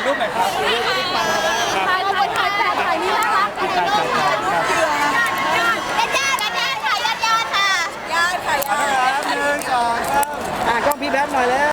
ถ่ายถ่ายถ่ายแต่ถ่ายนี่น่ารักถ่ายรูปถ่ายอดยอายอดยอดค่ะยอดยอาค่ะยอดค่ะยอดหนึ่งสองสามอะกล้องพี่แบ๊บหน่อยแล้ว